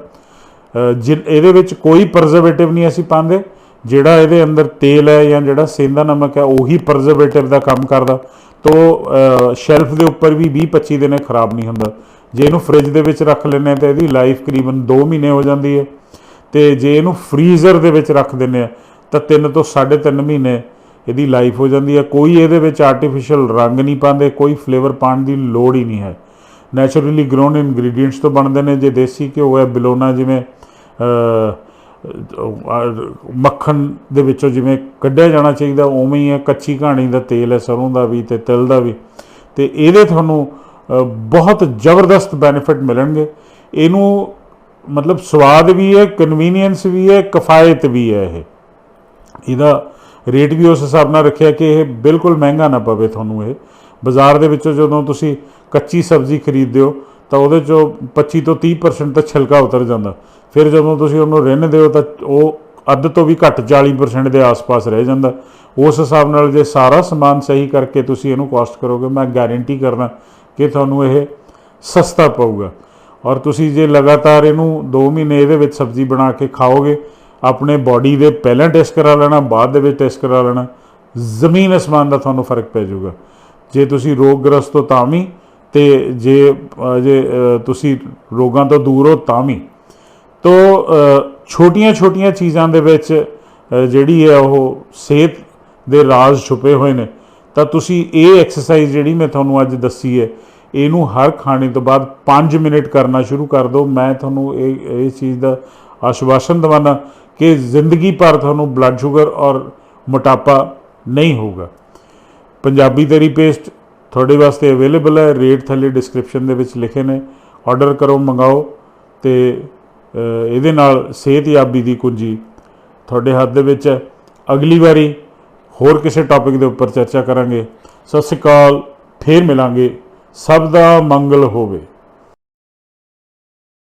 ਜਿ, ਇਹਦੇ ਵਿੱਚ ਕੋਈ ਪ੍ਰਜਰਵੇਟਿਵ ਨਹੀਂ ਅਸੀਂ ਪਾਉਂਦੇ। ਜਿਹੜਾ ਇਹਦੇ ਅੰਦਰ ਤੇਲ ਹੈ ਜਾਂ ਜਿਹੜਾ ਸੇਂਦਾ ਨਮਕ ਹੈ, ਉਹੀ ਪ੍ਰਜਰਵੇਟਿਵ ਦਾ ਕੰਮ ਕਰਦਾ। ਤੋ ਸ਼ੈਲਫ ਦੇ ਉੱਪਰ ਵੀ 20 25 ਦਿਨ ਖਰਾਬ ਨਹੀਂ ਹੁੰਦਾ। ਜੇ ਇਹਨੂੰ ਫ੍ਰਿਜ ਦੇ ਵਿੱਚ ਰੱਖ ਲੈਂਦੇ ਹਾਂ ਤਾਂ ਇਹਦੀ ਲਾਈਫ ਕਰੀਬਨ 2 ਮਹੀਨੇ ਹੋ ਜਾਂਦੀ ਹੈ। ਤੇ ਜੇ ਇਹਨੂੰ ਫ੍ਰੀਜ਼ਰ ਦੇ ਵਿੱਚ ਰੱਖ ਦਿੰਦੇ ਆ ਤਾਂ 3 ਤੋਂ 3.5 ਮਹੀਨੇ ਇਹਦੀ ਲਾਈਫ ਹੋ ਜਾਂਦੀ ਹੈ। ਕੋਈ ਇਹਦੇ ਵਿੱਚ ਆਰਟੀਫੀਸ਼ੀਅਲ ਰੰਗ ਨਹੀਂ ਪਾਉਂਦੇ, ਕੋਈ ਫਲੇਵਰ ਪਾਉਣ ਦੀ ਲੋੜ ਹੀ ਨਹੀਂ ਹੈ। ਨੈਚੁਰਲੀ ਗਰੋਨ ਇਨਗਰੀਡੀਅੰਟਸ ਤੋਂ ਬਣਦੇ ਨੇ। ਜੇ ਦੇਸੀ ਘਿਓ ਹੈ, ਬਿਲੋਨਾ ਜਿਵੇਂ ਮੱਖਣ ਦੇ ਵਿੱਚੋਂ ਜਿਵੇਂ ਕੱਢਿਆ ਜਾਣਾ ਚਾਹੀਦਾ, ਉਵੇਂ ਹੀ ਹੈ। ਕੱਚੀ ਘਾਣੀ ਦਾ ਤੇਲ ਹੈ, ਸਰੋਂ ਦਾ ਵੀ ਤੇ ਤਿਲ ਦਾ ਵੀ। ਤੇ ਇਹਦੇ ਤੁਹਾਨੂੰ ਬਹੁਤ ਜ਼ਬਰਦਸਤ ਬੈਨੀਫਿਟ ਮਿਲਣਗੇ। ਇਹਨੂੰ ਮਤਲਬ ਸਵਾਦ ਵੀ ਹੈ ਕਨਵੀਨੀਅੰਸ ਵੀ ਹੈ, ਕਿਫਾਇਤ ਵੀ ਹੈ ਇਹ। ਇਹਦਾ ਰੇਟ ਵੀ ਉਸ ਹਿਸਾਬ ਨਾਲ ਰੱਖਿਆ ਕਿ ਇਹ ਬਿਲਕੁਲ ਮਹਿੰਗਾ ਨਾ ਪਵੇ ਤੁਹਾਨੂੰ ਇਹ। ਬਾਜ਼ਾਰ ਦੇ ਵਿੱਚੋਂ ਜਦੋਂ ਤੁਸੀਂ ਕੱਚੀ ਸਬਜ਼ੀ ਖਰੀਦਦੇ ਹੋ, ਤਾਂ ਉਹਦੇ ਚੋਂ 25 ਤੋਂ 30% ਤਾਂ ਛਿਲਕਾ ਉਤਰ ਜਾਂਦਾ। ਫਿਰ ਜਦੋਂ ਤੁਸੀਂ ਉਹਨੂੰ ਰਿੰਨਦੇ ਹੋ ਤਾਂ ਉਹ ਅੱਧ ਤੋਂ ਵੀ ਘੱਟ 40% ਦੇ ਆਸ-ਪਾਸ ਰਹਿ ਜਾਂਦਾ। ਉਸ ਹਿਸਾਬ ਨਾਲ ਜੇ ਸਾਰਾ ਸਮਾਨ ਸਹੀ ਕਰਕੇ ਤੁਸੀਂ ਇਹਨੂੰ ਕਾਸਟ ਕਰੋਗੇ, ਮੈਂ ਗਾਰੰਟੀ ਕਰਦਾ ਕਿ ਤੁਹਾਨੂੰ ਇਹ ਸਸਤਾ ਪਊਗਾ। ਔਰ ਤੁਸੀਂ ਜੇ ਲਗਾਤਾਰ ਇਹਨੂੰ 2 ਮਹੀਨੇ ਇਹਦੇ ਵਿੱਚ ਸਬਜ਼ੀ ਬਣਾ ਕੇ ਖਾਓਗੇ ਆਪਣੇ ਬਾਡੀ ਦੇ ਪਹਿਲਾਂ ਟੈਸਟ ਕਰਾ ਲੈਣਾ, ਬਾਅਦ ਦੇ ਵਿੱਚ ਟੈਸਟ ਕਰਾ ਲੈਣਾ, ਜ਼ਮੀਨ ਅਸਮਾਨ ਦਾ ਤੁਹਾਨੂੰ ਫ਼ਰਕ ਪੈ ਜਾਊਗਾ। ਜੇ ਤੁਸੀਂ ਰੋਗਗ੍ਰਸਤ ਹੋ ਤਾਂ ਵੀ, ਤੇ ਜੇ ਜੇ ਤੁਸੀਂ ਰੋਗਾਂ ਤੋਂ ਦੂਰ ਹੋ ਤਾਂ ਵੀ। ਤੋ ਛੋਟੀਆਂ-ਛੋਟੀਆਂ ਚੀਜ਼ਾਂ ਦੇ ਵਿੱਚ ਜਿਹੜੀ ਹੈ ਉਹ ਸਿਹਤ ਦੇ ਰਾਜ਼ ਛੁਪੇ ਹੋਏ ਨੇ। ਤਾਂ ਤੁਸੀਂ ਇਹ ਐਕਸਰਸਾਈਜ਼ ਜਿਹੜੀ ਮੈਂ ਤੁਹਾਨੂੰ ਅੱਜ ਦੱਸੀ ਹੈ, ਇਹਨੂੰ ਹਰ ਖਾਣੇ ਤੋਂ ਬਾਅਦ 5 ਮਿੰਟ ਕਰਨਾ ਸ਼ੁਰੂ ਕਰ ਦਿਓ। ਮੈਂ ਤੁਹਾਨੂੰ ਇਹ ਇਹ ਚੀਜ਼ ਦਾ ਆਸ਼ਵਾਸਨ ਦਵਾਨਾ ਕਿ ਜ਼ਿੰਦਗੀ ਭਰ ਤੁਹਾਨੂੰ ਬਲੱਡ ਸ਼ੂਗਰ ਔਰ ਮੋਟਾਪਾ ਨਹੀਂ ਹੋਊਗਾ। ਪੰਜਾਬੀ ਤਰੀ ਪੇਸਟ ਤੁਹਾਡੇ ਵਾਸਤੇ ਅਵੇਲੇਬਲ ਹੈ। ਰੇਟ ਥੱਲੇ ਡਿਸਕ੍ਰਿਪਸ਼ਨ ਦੇ ਵਿੱਚ ਲਿਖੇ ਨੇ। ਆਰਡਰ ਕਰੋ, ਮੰਗਾਓ ਤੇ ਇਹਦੇ ਨਾਲ ਸਿਹਤਯਾਬੀ ਦੀ ਕੁੰਜੀ ਤੁਹਾਡੇ ਹੱਥ ਦੇ ਵਿੱਚ ਹੈ। ਅਗਲੀ ਵਾਰੀ ਹੋਰ ਕਿਸੇ ਟੌਪਿਕ ਦੇ ਉੱਪਰ ਚਰਚਾ ਕਰਾਂਗੇ। ਸਤਿ ਸ਼੍ਰੀ ਅਕਾਲ। ਫੇਰ ਮਿਲਾਂਗੇ। ਸਭ ਦਾ ਮੰਗਲ ਹੋਵੇ।